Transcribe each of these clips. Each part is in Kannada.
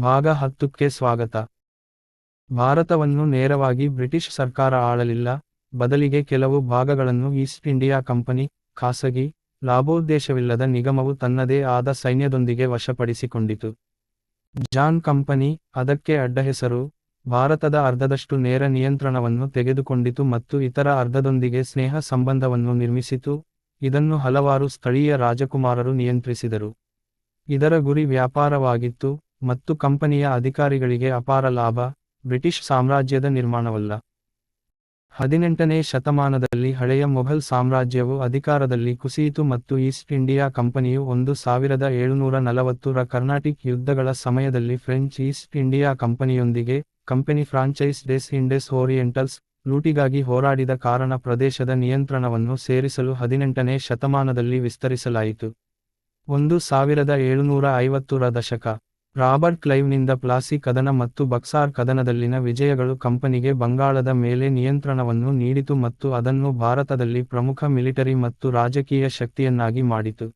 ಭಾಗ ಹತ್ತುಕ್ಕೆ ಸ್ವಾಗತ. ಭಾರತವನ್ನು ನೇರವಾಗಿ ಬ್ರಿಟಿಷ್ ಸರ್ಕಾರ ಆಳಲಿಲ್ಲ. ಬದಲಿಗೆ ಕೆಲವು ಭಾಗಗಳನ್ನು ಈಸ್ಟ್ ಇಂಡಿಯಾ ಕಂಪನಿ, ಖಾಸಗಿ, ಲಾಭೋದ್ದೇಶವಿಲ್ಲದ ನಿಗಮವು ತನ್ನದೇ ಆದ ಸೈನ್ಯದೊಂದಿಗೆ ವಶಪಡಿಸಿಕೊಂಡಿತು. ಜಾನ್ ಕಂಪನಿ, ಅದಕ್ಕೆ ಅಡ್ಡಹೆಸರು ಭಾರತದ ಅರ್ಧದಷ್ಟು ನೇರ ನಿಯಂತ್ರಣವನ್ನು ತೆಗೆದುಕೊಂಡಿತು ಮತ್ತು ಇತರ ಅರ್ಧದೊಂದಿಗೆ ಸ್ನೇಹ ಸಂಬಂಧವನ್ನು ನಿರ್ಮಿಸಿತು. ಇದನ್ನು ಹಲವಾರು ಸ್ಥಳೀಯ ರಾಜಕುಮಾರರು ನಿಯಂತ್ರಿಸಿದರು. ಇದರ ಗುರಿ ವ್ಯಾಪಾರವಾಗಿತ್ತು. ಮತ್ತು ಕಂಪನಿಯ ಅಧಿಕಾರಿಗಳಿಗೆ ಅಪಾರ ಲಾಭ, ಬ್ರಿಟಿಷ್ ಸಾಮ್ರಾಜ್ಯದ ನಿರ್ಮಾಣವಲ್ಲ. ಹದಿನೆಂಟನೇ ಶತಮಾನದಲ್ಲಿ ಹಳೆಯ ಮೊಘಲ್ ಸಾಮ್ರಾಜ್ಯವು ಅಧಿಕಾರದಲ್ಲಿ ಕುಸಿಯಿತು ಮತ್ತು ಈಸ್ಟ್ ಇಂಡಿಯಾ ಕಂಪನಿಯು ಒಂದು ಸಾವಿರದ ಏಳುನೂರ ನಲವತ್ತರ ಕರ್ನಾಟಿಕ್ ಯುದ್ಧಗಳ ಸಮಯದಲ್ಲಿ French East India ಕಂಪನಿಯೊಂದಿಗೆ company Française des Indes Orientales ಲೂಟಿಗಾಗಿ ಹೋರಾಡಿದ ಕಾರಣ ಪ್ರದೇಶದ ನಿಯಂತ್ರಣವನ್ನು ಸೇರಿಸಲು ಹದಿನೆಂಟನೇ ಶತಮಾನದಲ್ಲಿ ವಿಸ್ತರಿಸಲಾಯಿತು. ಒಂದು ಸಾವಿರದ ಏಳುನೂರ ಐವತ್ತರ ದಶಕ. ರಾಬರ್ಟ್ ಕ್ಲೈವ್ನಿಂದ ಪ್ಲಾಸಿ ಕದನ ಮತ್ತು ಬಕ್ಸಾರ್ ಕದನದಲ್ಲಿನ ವಿಜಯಗಳು ಕಂಪನಿಗೆ ಬಂಗಾಳದ ಮೇಲೆ ನಿಯಂತ್ರಣವನ್ನು ನೀಡಿತು ಮತ್ತು ಅದನ್ನು ಭಾರತದಲ್ಲಿ ಪ್ರಮುಖ ಮಿಲಿಟರಿ ಮತ್ತು ರಾಜಕೀಯ ಶಕ್ತಿಯನ್ನಾಗಿ ಮಾಡಿತು.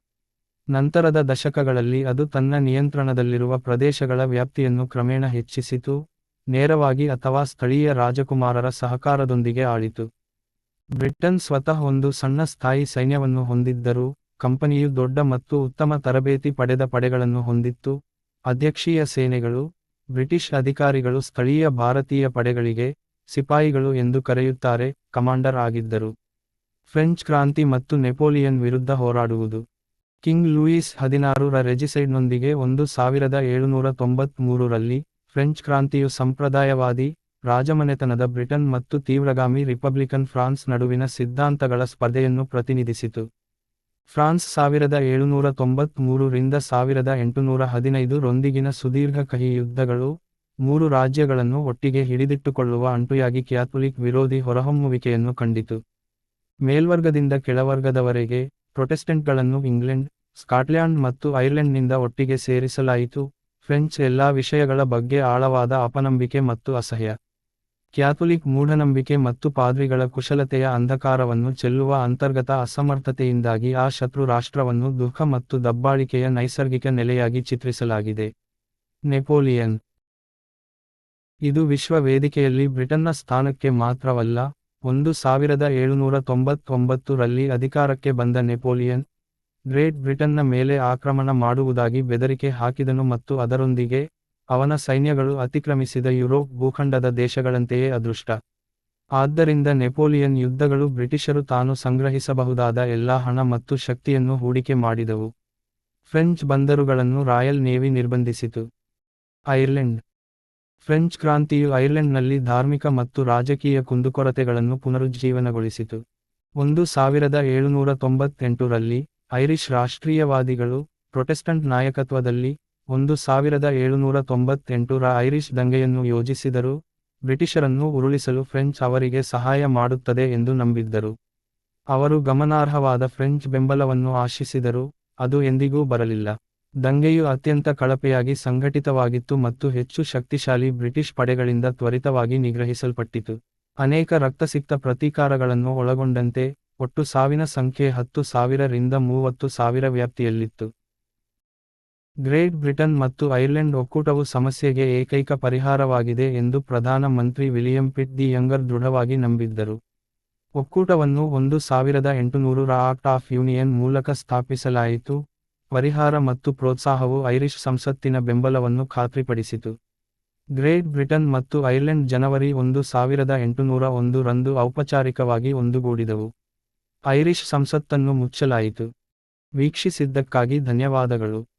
ನಂತರದ ದಶಕಗಳಲ್ಲಿ ಅದು ತನ್ನ ನಿಯಂತ್ರಣದಲ್ಲಿರುವ ಪ್ರದೇಶಗಳ ವ್ಯಾಪ್ತಿಯನ್ನು ಕ್ರಮೇಣ ಹೆಚ್ಚಿಸಿತು, ನೇರವಾಗಿ ಅಥವಾ ಸ್ಥಳೀಯ ರಾಜಕುಮಾರರ ಸಹಕಾರದೊಂದಿಗೆ ಆಳಿತು. ಬ್ರಿಟನ್ ಸ್ವತಃ ಒಂದು ಸಣ್ಣ ಸ್ಥಾಯಿ ಸೈನ್ಯವನ್ನು ಹೊಂದಿದ್ದರೂ, ಕಂಪನಿಯು ದೊಡ್ಡ ಮತ್ತು ಉತ್ತಮ ತರಬೇತಿ ಪಡೆದ ಪಡೆಗಳನ್ನು ಹೊಂದಿತ್ತು. ಅಧ್ಯಕ್ಷೀಯ ಸೇನೆಗಳು, ಬ್ರಿಟಿಷ್ ಅಧಿಕಾರಿಗಳು, ಸ್ಥಳೀಯ ಭಾರತೀಯ ಪಡೆಗಳಿಗೆ ಸಿಪಾಯಿಗಳು ಎಂದು ಕರೆಯುತ್ತಾರೆ ಕಮಾಂಡರ್ ಆಗಿದ್ದರು. ಫ್ರೆಂಚ್ ಕ್ರಾಂತಿ ಮತ್ತು ನೆಪೋಲಿಯನ್ ವಿರುದ್ಧ ಹೋರಾಡುವುದು. ಕಿಂಗ್ ಲೂಯಿಸ್ ಹದಿನಾರರ ರೆಜಿಸೈಡ್ನೊಂದಿಗೆ ಒಂದು ಸಾವಿರದ ಏಳುನೂರ ತೊಂಬತ್ಮೂರರಲ್ಲಿ ಫ್ರೆಂಚ್ ಕ್ರಾಂತಿಯು ಸಂಪ್ರದಾಯವಾದಿ, ರಾಜಮನೆತನದ ಬ್ರಿಟನ್ ಮತ್ತು ತೀವ್ರಗಾಮಿ ರಿಪಬ್ಲಿಕನ್ ಫ್ರಾನ್ಸ್ ನಡುವಿನ ಸಿದ್ಧಾಂತಗಳ ಸ್ಪರ್ಧೆಯನ್ನು ಪ್ರತಿನಿಧಿಸಿತು. ಫ್ರಾನ್ಸ್ ಸಾವಿರದ ಏಳುನೂರ ತೊಂಬತ್ಮೂರು ರಿಂದ ಸಾವಿರದ ಎಂಟುನೂರ ಹದಿನೈದು ರೊಂದಿಗಿನ ಸುದೀರ್ಘ ಕಹಿ ಯುದ್ಧಗಳು ಮೂರು ರಾಜ್ಯಗಳನ್ನು ಒಟ್ಟಿಗೆ ಹಿಡಿದಿಟ್ಟುಕೊಳ್ಳುವ ಅಂಟುಯಾಗಿ ಕ್ಯಾಥೋಲಿಕ್ ವಿರೋಧಿ ಹೊರಹೊಮ್ಮುವಿಕೆಯನ್ನು ಕಂಡಿತು. ಮೇಲ್ವರ್ಗದಿಂದ ಕೆಳವರ್ಗದವರೆಗೆ ಪ್ರೊಟೆಸ್ಟೆಂಟ್ಗಳನ್ನು ಇಂಗ್ಲೆಂಡ್, ಸ್ಕಾಟ್ಲ್ಯಾಂಡ್ ಮತ್ತು ಐರ್ಲೆಂಡ್ನಿಂದ ಒಟ್ಟಿಗೆ ಸೇರಿಸಲಾಯಿತು. ಫ್ರೆಂಚ್ ಎಲ್ಲಾ ವಿಷಯಗಳ ಬಗ್ಗೆ ಆಳವಾದ ಅಪನಂಬಿಕೆ ಮತ್ತು ಅಸಹ್ಯ. ಕ್ಯಾಥೋಲಿಕ್ ಮೂಢನಂಬಿಕೆ ಮತ್ತು ಪಾದ್ರಿಗಳ ಕುಶಲತೆಯ ಅಂಧಕಾರವನ್ನು ಚೆಲ್ಲುವ ಅಂತರ್ಗತ ಅಸಮರ್ಥತೆಯಿಂದಾಗಿ ಆ ಶತ್ರು ರಾಷ್ಟ್ರವನ್ನು ದುಃಖ ಮತ್ತು ದಬ್ಬಾಳಿಕೆಯ ನೈಸರ್ಗಿಕ ನೆಲೆಯಾಗಿ ಚಿತ್ರಿಸಲಾಗಿದೆ. ನೆಪೋಲಿಯನ್. ಇದು ವಿಶ್ವ ವೇದಿಕೆಯಲ್ಲಿ ಬ್ರಿಟನ್ನ ಸ್ಥಾನಕ್ಕೆ ಮಾತ್ರವಲ್ಲ, ಒಂದು ಸಾವಿರದ ಏಳುನೂರ ತೊಂಬತ್ತೊಂಬತ್ತು ರಲ್ಲಿ ಅಧಿಕಾರಕ್ಕೆ ಬಂದ ನೆಪೋಲಿಯನ್, ಗ್ರೇಟ್ ಬ್ರಿಟನ್ನ ಮೇಲೆ ಆಕ್ರಮಣ ಮಾಡುವುದಾಗಿ ಬೆದರಿಕೆ ಹಾಕಿದನು ಮತ್ತು ಅದರೊಂದಿಗೆ ಅವನ ಸೈನ್ಯಗಳು ಅತಿಕ್ರಮಿಸಿದ ಯುರೋಪ್ ಭೂಖಂಡದ ದೇಶಗಳಂತೆಯೇ ಅದೃಷ್ಟ. ಆದ್ದರಿಂದ ನೆಪೋಲಿಯನ್ ಯುದ್ಧಗಳು ಬ್ರಿಟಿಷರು ತಾನು ಸಂಗ್ರಹಿಸಬಹುದಾದ ಎಲ್ಲಾ ಹಣ ಮತ್ತು ಶಕ್ತಿಯನ್ನು ಹೂಡಿಕೆ ಮಾಡಿದವು. ಫ್ರೆಂಚ್ ಬಂದರುಗಳನ್ನು ರಾಯಲ್ ನೇವಿ ನಿರ್ಬಂಧಿಸಿತು. ಐರ್ಲೆಂಡ್. ಫ್ರೆಂಚ್ ಕ್ರಾಂತಿಯು ಐರ್ಲೆಂಡ್ನಲ್ಲಿ ಧಾರ್ಮಿಕ ಮತ್ತು ರಾಜಕೀಯ ಕುಂದುಕೊರತೆಗಳನ್ನು ಪುನರುಜ್ಜೀವನಗೊಳಿಸಿತು. ಒಂದು ಸಾವಿರದ ಏಳುನೂರ ತೊಂಬತ್ತೆಂಟರಲ್ಲಿ ಐರಿಷ್ ರಾಷ್ಟ್ರೀಯವಾದಿಗಳು ಪ್ರೊಟೆಸ್ಟಂಟ್ ನಾಯಕತ್ವದಲ್ಲಿ ಒಂದು ಸಾವಿರದ ಏಳುನೂರ ತೊಂಬತ್ತೆಂಟರ ಐರಿಷ್ ದಂಗೆಯನ್ನು ಯೋಜಿಸಿದರು ಬ್ರಿಟಿಷರನ್ನು ಉರುಳಿಸಲು ಫ್ರೆಂಚ್ ಅವರಿಗೆ ಸಹಾಯ ಮಾಡುತ್ತದೆ ಎಂದು ನಂಬಿದ್ದರು. ಅವರು ಗಮನಾರ್ಹವಾದ ಫ್ರೆಂಚ್ ಬೆಂಬಲವನ್ನು ಆಶಿಸಿದರು ಅದು ಎಂದಿಗೂ ಬರಲಿಲ್ಲ. ದಂಗೆಯು ಅತ್ಯಂತ ಕಳಪೆಯಾಗಿ ಸಂಘಟಿತವಾಗಿತ್ತು ಮತ್ತು ಹೆಚ್ಚು ಶಕ್ತಿಶಾಲಿ ಬ್ರಿಟಿಷ್ ಪಡೆಗಳಿಂದ ತ್ವರಿತವಾಗಿ ನಿಗ್ರಹಿಸಲ್ಪಟ್ಟಿತು. ಅನೇಕ ರಕ್ತಸಿಕ್ತ ಪ್ರತೀಕಾರಗಳನ್ನು ಒಳಗೊಂಡಂತೆ ಒಟ್ಟು ಸಾವಿನ ಸಂಖ್ಯೆ ಹತ್ತು ಸಾವಿರ ರಿಂದ ಮೂವತ್ತು ಸಾವಿರ ವ್ಯಾಪ್ತಿಯಲ್ಲಿತ್ತು. ಗ್ರೇಟ್ ಬ್ರಿಟನ್ ಮತ್ತು ಐರ್ಲೆಂಡ್ ಒಕ್ಕೂಟವು ಸಮಸ್ಯೆಗೆ ಏಕೈಕ ಪರಿಹಾರವಾಗಿದೆ ಎಂದು Pradhan Mantri William pit the younger ದೃಢವಾಗಿ ನಂಬಿದ್ದರು. ಒಕ್ಕೂಟವನ್ನು ಒಂದು ಸಾವಿರದ ಎಂಟುನೂರು ರ ಆಕ್ಟ್ ಆಫ್ ಯೂನಿಯನ್ ಮೂಲಕ ಸ್ಥಾಪಿಸಲಾಯಿತು. ಪರಿಹಾರ ಮತ್ತು ಪ್ರೋತ್ಸಾಹವು ಐರಿಷ್ ಸಂಸತ್ತಿನ ಬೆಂಬಲವನ್ನು ಖಾತ್ರಿಪಡಿಸಿತು. ಗ್ರೇಟ್ ಬ್ರಿಟನ್ ಮತ್ತು ಐರ್ಲೆಂಡ್ ಜನವರಿ ಒಂದು ಸಾವಿರದ ಎಂಟುನೂರ ಒಂದು ರಂದು ಔಪಚಾರಿಕವಾಗಿ ಒಂದುಗೂಡಿದವು. ಐರಿಷ್ ಸಂಸತ್ತನ್ನು ಮುಚ್ಚಲಾಯಿತು. ವೀಕ್ಷಿಸಿದ್ದಕ್ಕಾಗಿ ಧನ್ಯವಾದಗಳು.